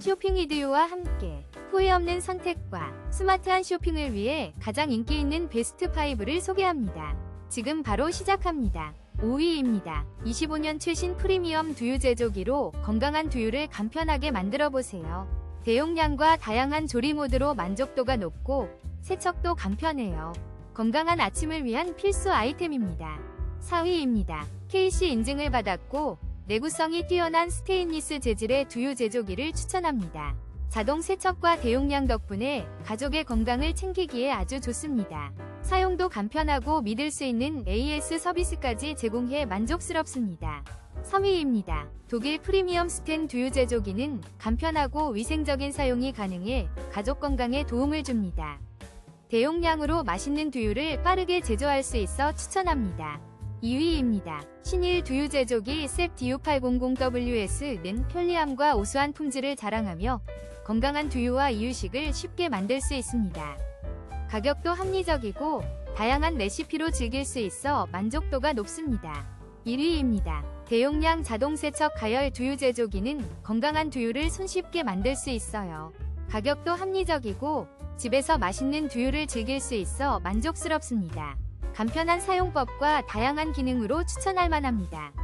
쇼핑 위드유와 함께 후회 없는 선택과 스마트한 쇼핑을 위해 가장 인기 있는 베스트 5를 소개합니다. 지금 바로 시작합니다. 5위입니다. 25년 최신 프리미엄 두유 제조기로 건강한 두유를 간편하게 만들어 보세요. 대용량과 다양한 조리 모드로 만족도가 높고 세척도 간편해요. 건강한 아침을 위한 필수 아이템입니다. 4위입니다. KC 인증을 받았고 내구성이 뛰어난 스테인리스 재질의 두유 제조기를 추천합니다. 자동 세척과 대용량 덕분에 가족의 건강을 챙기기에 아주 좋습니다. 사용도 간편하고 믿을 수 있는 AS 서비스까지 제공해 만족스럽습니다. 3위입니다. 독일 프리미엄 스텐 두유 제조기는 간편하고 위생적인 사용이 가능해 가족 건강에 도움을 줍니다. 대용량으로 맛있는 두유를 빠르게 제조할 수 있어 추천합니다. 2위입니다. 신일 두유 제조기 셉 DU800WS는 편리함과 우수한 품질을 자랑하며 건강한 두유와 이유식을 쉽게 만들 수 있습니다. 가격도 합리적이고 다양한 레시피로 즐길 수 있어 만족도가 높습니다. 1위입니다. 대용량 자동 세척 가열 두유 제조기는 건강한 두유를 손쉽게 만들 수 있어요. 가격도 합리적이고 집에서 맛있는 두유를 즐길 수 있어 만족스럽습니다. 간편한 사용법과 다양한 기능으로 추천할 만합니다.